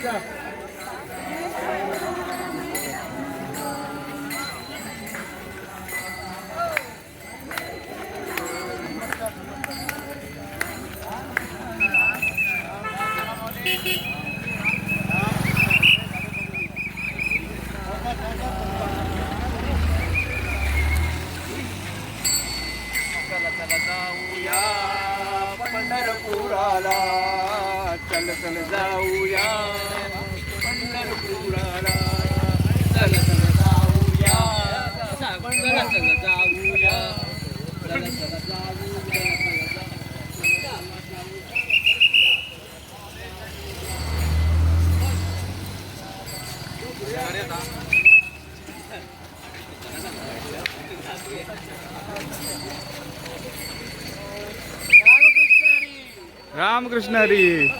Africa. Ya, Pandarapurala, चल चल जाऊया. पंढरपुराला. चल चल जाऊया. चल चल जाऊया. चल चल जाऊया. रामकृष्ण हरी.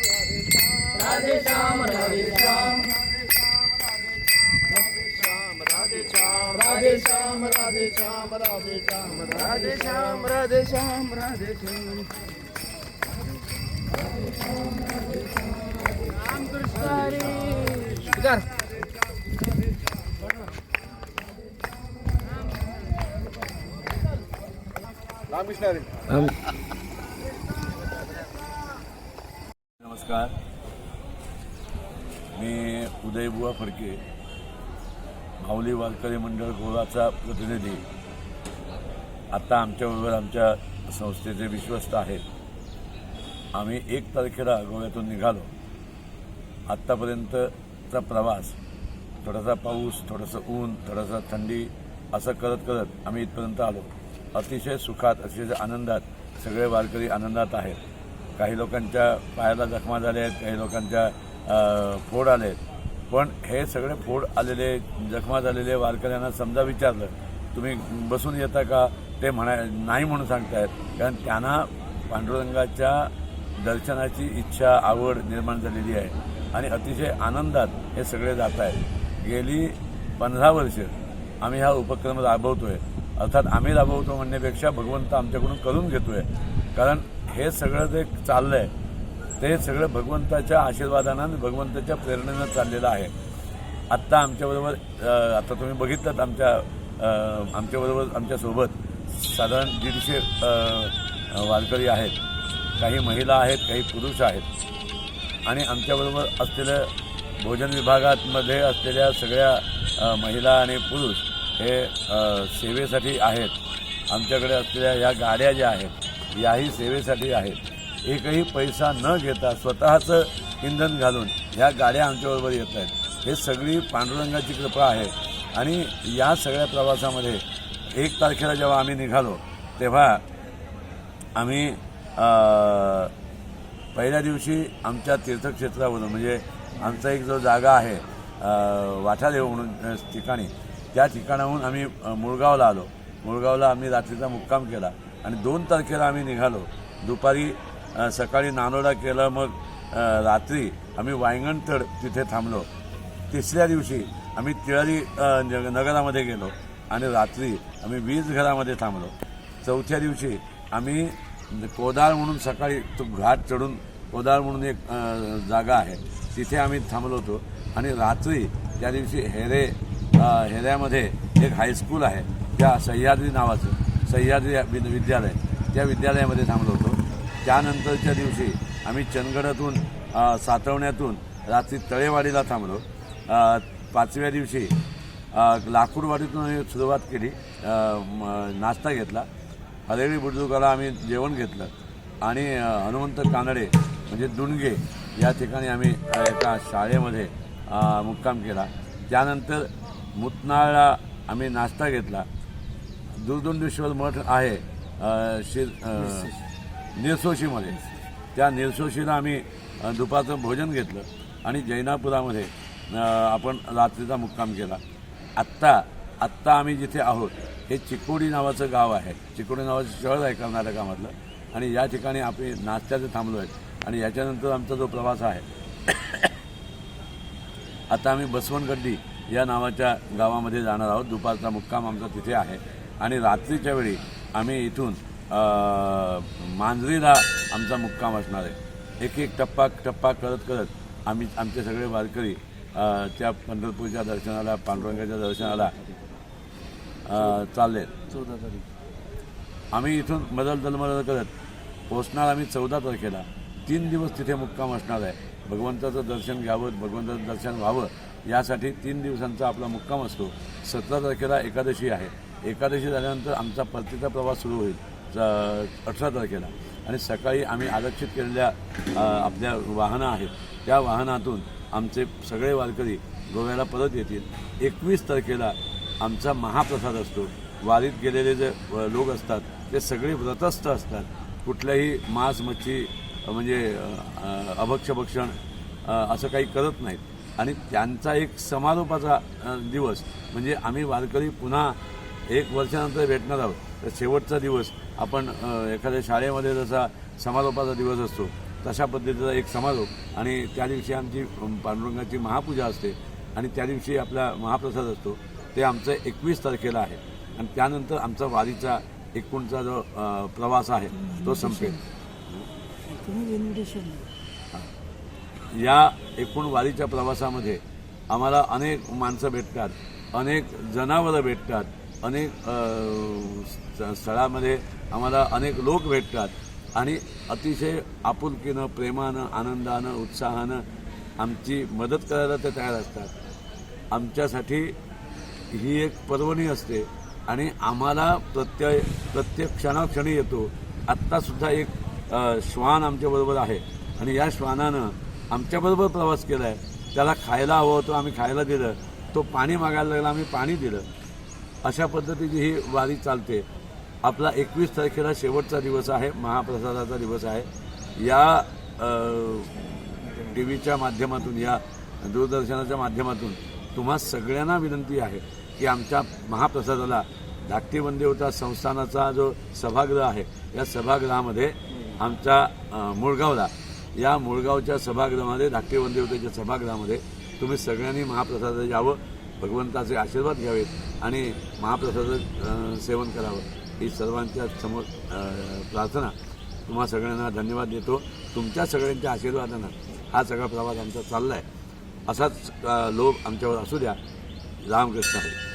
राधे श्याम राधे श्याम. राधे श्याम राधे श्याम राधे श्याम राम कृष्ण हरी इधर रामकृष्ण हरी नमस्कार. मी उदयबुवा फडके माऊली वारकरी मंडळ गोव्याचा प्रतिनिधी. आत्ता आमच्याबरोबर आमच्या संस्थेचे विश्वस्त आहेत. आम्ही एक तारखेला गोव्यातून निघालो. आत्तापर्यंतचा प्रवास थोडासा पाऊस थोडंसं ऊन थोडासा थंडी असं करत करत आम्ही इथपर्यंत आलो. अतिशय सुखात अतिशय आनंदात सगळे वारकरी आनंदात आहेत. काही लोकांच्या पायाला जखमा झाल्या आहेत काही लोकांच्या फोड आले आहेत पण हे सगळे फोड आलेले जखमा झालेले वारकऱ्यांना समजा विचारलं तुम्ही बसून येता का? ते म्हणा नाही म्हणून सांगतायत. कारण त्यांना पांडुरंगाच्या दर्शनाची इच्छा आवड निर्माण झालेली आहे. आणि अतिशय आनंदात हे सगळे जात आहेत. गेली पंधरा वर्ष आम्ही हा उपक्रम राबवतोय. अर्थात आम्ही राबवतो म्हणण्यापेक्षा भगवंत आमच्याकडून करून घेतोय. कारण हे सगळं जे चाललंय ते सगळं भगवंताच्या आशीर्वादानं भगवंताच्या प्रेरणेनं चाललेलं आहे. आत्ता आमच्याबरोबर आता तुम्ही बघितलं आमच्या आमच्याबरोबर आमच्यासोबत साधारण दीडशे वारकरी आहेत. काही महिला आहेत काही पुरुष आहेत. आणि आमच्याबरोबर असलेल्या भोजन विभागामध्ये असलेल्या सगळ्या महिला आणि पुरुष हे सेवेसाठी आहेत. आमच्याकडे असलेल्या या गाड्या ज्या आहेत याही सेवेसाठी आहेत. एकही पैसा न घेता स्वतःचं इंधन घालून ह्या गाड्या आमच्याबरोबर येत आहेत. हे सगळी पांडुरंगाची कृपा आहे. आणि या सगळ्या प्रवासामध्ये एक तारखेला जेव्हा आम्ही निघालो तेव्हा आम्ही पहिल्या दिवशी आमच्या तीर्थक्षेत्रावरून म्हणजे आमचा एक जो जागा आहे वाठादेव म्हणून ठिकाणी त्या ठिकाणाहून आम्ही मुळगावला आलो. मुळगावला आम्ही रात्रीचा मुक्काम केला. आणि दोन तारखेला आम्ही निघालो. दुपारी सकाळी नानोडा केलं मग रात्री आम्ही वायंगणतड तिथे थांबलो. तिसऱ्या दिवशी आम्ही तिळारी नग- नगरामध्ये गेलो आणि रात्री आम्ही वीज घरामध्ये थांबलो. चौथ्या दिवशी आम्ही कोदाळ म्हणून सकाळी तो घाट चढून कोदाळ म्हणून एक जागा आहे. तिथे आम्ही थांबलो होतो आणि रात्री त्या दिवशी हेरे हेऱ्यामध्ये एक हायस्कूल आहे. त्या सह्याद्री नावाचं सह्याद्री विद्यालय. त्या विद्यालयामध्ये थांबलो होतो. त्यानंतरच्या दिवशी आम्ही चंदगडातून सातवण्यातून रात्री तळेवाडीला थांबलो. पाचव्या दिवशी लाकूडवाडीतून आम्ही सुरुवात केली. नाश्ता घेतला. हरेळी बुद्रुकाला आम्ही जेवण घेतलं. आणि हनुमंत कानडे म्हणजे दुणगे या ठिकाणी आम्ही एका शाळेमध्ये मुक्काम केला. त्यानंतर मुतनाळला आम्ही नाश्ता घेतला. दुर्दुंडेश्वर मठ आहे शिर निरसोशीमध्ये. त्या निरसोशीला आम्ही दुपारचं भोजन घेतलं आणि जैनापुरामध्ये आपण रात्रीचा मुक्काम केला. आत्ता आत्ता आम्ही जिथे आहोत हे चिकोडी नावाचं गाव आहे. चिकोडी नावाचं शहर आहे कर्नाटकामधलं. आणि या ठिकाणी आम्ही नाश्त्याचे थांबलो आहे आणि याच्यानंतर आमचा जो प्रवास आहे आता आम्ही बसवनगड्डी या नावाच्या गावामध्ये जाणार आहोत. दुपारचा मुक्काम आमचा तिथे आहे. आणि रात्रीच्या वेळी आम्ही इथून मांजरीला आमचा मुक्काम असणार आहे. एक एक टप्पा टप्पा करत करत आम्ही आमचे सगळे वारकरी त्या पंढरपूरच्या दर्शनाला पांडुरंगाच्या दर्शनाला चालले चौदा तारीख. आम्ही इथून मदल दलमदल करत पोहोचणार आम्ही चौदा तारखेला. तीन दिवस तिथे मुक्काम असणार आहे. भगवंताचं दर्शन घ्यावं भगवंताचं दर्शन व्हावं यासाठी तीन दिवसांचा आपला मुक्काम असतो. सतरा तारखेला एकादशी आहे. एकादशी झाल्यानंतर आमचा परतीचा प्रवास सुरू होईल. अठरा तारखेला. आणि सकाळी आम्ही आरक्षित केलेल्या आपल्या वाहनं आहेत. त्या वाहनातून आमचे सगळे वारकरी गोव्याला परत येतील. एकवीस तारखेला आमचा महाप्रसाद असतो. वारीत गेलेले जे लोक असतात ते सगळे व्रतस्थ असतात. कुठल्याही मांस मच्छी म्हणजे अभक्षभक्षण असं काही करत नाहीत. आणि त्यांचा एक समारोपाचा दिवस म्हणजे आम्ही वारकरी पुन्हा एक वर्षानंतर भेटणार आहोत. तर शेवटचा दिवस आपण एखाद्या शाळेमध्ये जसा समारोपाचा दिवस असतो तशा पद्धतीचा एक समारोप. आणि त्या दिवशी आमची पांडुरंगाची महापूजा असते आणि त्या दिवशी आपला महाप्रसाद असतो. ते आमचं एकवीस तारखेला आहे. आणि त्यानंतर आमचा वारीचा एकूणचा जो प्रवास आहे तो संपेल. या एकूण वारीच्या प्रवासामध्ये आम्हाला अनेक माणसं भेटतात अनेक जनावरं भेटतात अनेक स- स्थळामध्ये आम्हाला अनेक लोक भेटतात. आणि अतिशय आपुलकीनं प्रेमानं आनंदानं उत्साहानं आमची मदत करायला ते तयार असतात. आमच्यासाठी ही एक पर्वणी असते आणि आम्हाला प्रत्यय प्रत्येक क्षणाक्षणी येतो. आत्तासुद्धा एक श्वान आमच्याबरोबर आहे. आणि या श्वानानं आमच्याबरोबर प्रवास केला आहे त्याला खायला हवं होतं आम्ही खायला दिलं. तो पाणी मागायला लागला आम्ही पाणी दिलं. अशा पद्धतीची ही वारी चालते. आपला एकवीस तारखेला शेवटचा दिवस आहे महाप्रसादाचा दिवस आहे. या टी व्हीच्या माध्यमातून या दूरदर्शनाच्या माध्यमातून तुम्हा सगळ्यांना विनंती आहे की आमच्या महाप्रसादाला धाकटी बंदेवता संस्थानाचा जो सभागृह आहे या सभागृहामध्ये आमच्या मुळगावला या मुळगावच्या सभागृहामध्ये धाकटी बंदेवतेच्या सभागृहामध्ये तुम्ही सगळ्यांनी महाप्रसादाला यावं. भगवंताचे आशीर्वाद घ्यावेत आणि महाप्रसाद सेवन करावं. ही सर्वांच्या समोर प्रार्थना. तुम्हा सगळ्यांना धन्यवाद देतो. तुमच्या सगळ्यांच्या आशीर्वादानं हा सगळा प्रवास आमचा चालला आहे असाच लोभ आमच्यावर असू द्या. रामकृष्ण हरी.